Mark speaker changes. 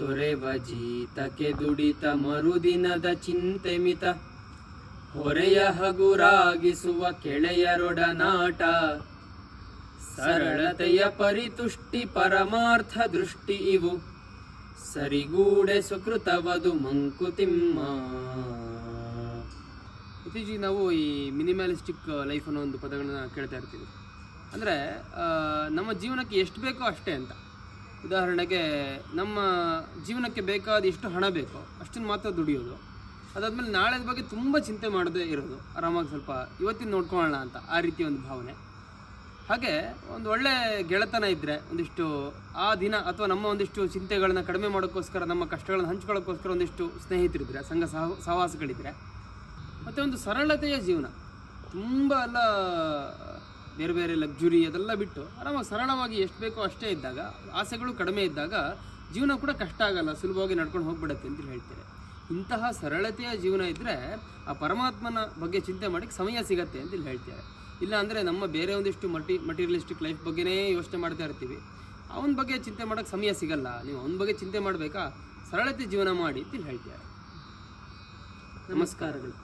Speaker 1: ದೊರೆವ ಜೀತಕ್ಕೆ ದುಡಿತ ಮರುದಿನದ ಚಿಂತೆ ಮಿತ ಹೊರೆಯ ಹಗುರಾಗಿಸುವ ಕೆಳೆಯರೊಡನಾಟ. ಸರಳತೆಯ ಪರಿತುಷ್ಟಿ ಪರಮಾರ್ಥ ದೃಷ್ಟಿ ಇವು. ಸರಿಗೂಡೆ ಸುಕೃತವದು ಮಂಕುತಿಮ್ಮ.
Speaker 2: ಇತ್ತೀಚೆಗೆ ನಾವು ಈ ಮಿನಿಮ್ಯಾಲಿಸ್ಟಿಕ್ ಲೈಫ್ ಅನ್ನೋ ಒಂದು ಪದಗಳನ್ನ ಕೇಳ್ತಾ ಇರ್ತೀವಿ. ಅಂದರೆ ನಮ್ಮ ಜೀವನಕ್ಕೆ ಎಷ್ಟು ಬೇಕೋ ಅಷ್ಟೇ ಅಂತ. ಉದಾಹರಣೆಗೆ ನಮ್ಮ ಜೀವನಕ್ಕೆ ಬೇಕಾದ ಎಷ್ಟು ಹಣ ಬೇಕೋ, ಅಷ್ಟನ್ನು ಮಾತ್ರ ದುಡಿಯೋದು. ಅದಾದಮೇಲೆ ನಾಳೆದ ಬಗ್ಗೆ ತುಂಬ ಚಿಂತೆ ಮಾಡದೇ ಇರೋದು, ಆರಾಮಾಗಿ ಸ್ವಲ್ಪ ಇವತ್ತಿನ ನೋಡ್ಕೊಳ್ಳೋಣ ಅಂತ ಆ ರೀತಿ ಒಂದು ಭಾವನೆ. ಹಾಗೆ ಒಂದು ಒಳ್ಳೆ ಗೆಳೆತನ ಇದ್ದರೆ ಒಂದಿಷ್ಟು ಆ ದಿನ ಅಥವಾ ನಮ್ಮ ಒಂದಿಷ್ಟು ಚಿಂತೆಗಳನ್ನ ಕಡಿಮೆ ಮಾಡೋಕ್ಕೋಸ್ಕರ, ನಮ್ಮ ಕಷ್ಟಗಳನ್ನ ಹಂಚ್ಕೊಳ್ಳೋಕ್ಕೋಸ್ಕರ ಒಂದಿಷ್ಟು ಸ್ನೇಹಿತರಿದ್ದರೆ ಸಂಘ ಸಹ ಸಹವಾಸಗಳಿದ್ದರೆ ಮತ್ತು ಒಂದು ಸರಳತೆಯ ಜೀವನ. ತುಂಬ ಎಲ್ಲ ಬೇರೆ ಬೇರೆ ಲಕ್ಸುರಿ ಅದೆಲ್ಲ ಬಿಟ್ಟು ಆರಾಮಾಗಿ ಸರಳವಾಗಿ ಎಷ್ಟು ಬೇಕೋ ಅಷ್ಟೇ ಇದ್ದಾಗ, ಆಸೆಗಳು ಕಡಿಮೆ ಇದ್ದಾಗ ಜೀವನ ಕೂಡ ಕಷ್ಟ ಆಗಲ್ಲ, ಸುಲಭವಾಗಿ ನಡ್ಕೊಂಡು ಹೋಗ್ಬಿಡತ್ತೆ ಅಂತ ಹೇಳ್ತಾರೆ. ಇಂತಹ ಸರಳತೆಯ ಜೀವನ ಇದ್ದರೆ ಆ ಪರಮಾತ್ಮನ ಬಗ್ಗೆ ಚಿಂತೆ ಮಾಡಕ್ಕೆ ಸಮಯ ಸಿಗತ್ತೆ ಅಂತ ಇಲ್ಲಿ ಹೇಳ್ತಾರೆ ಇಲ್ಲಾಂದರೆ ನಮ್ಮ ಬೇರೆ ಒಂದಿಷ್ಟು ಮಟಿ ಮಟೀರಿಯಲಿಸ್ಟಿಕ್ ಲೈಫ್ ಬಗ್ಗೆನೇ ಯೋಚನೆ ಮಾಡ್ತಾ ಇರ್ತೀವಿ. ಅವನ ಬಗ್ಗೆ ಚಿಂತೆ ಮಾಡೋಕ್ಕೆ ಸಮಯ ಸಿಗಲ್ಲ, ನೀವು ಅವನ ಬಗ್ಗೆ ಚಿಂತೆ ಮಾಡಬೇಕಾ? ಸರಳತೆ ಜೀವನ ಮಾಡಿ ಅಂತ ಇಲ್ಲಿ ಹೇಳ್ತಾರೆ. ನಮಸ್ಕಾರಗಳು.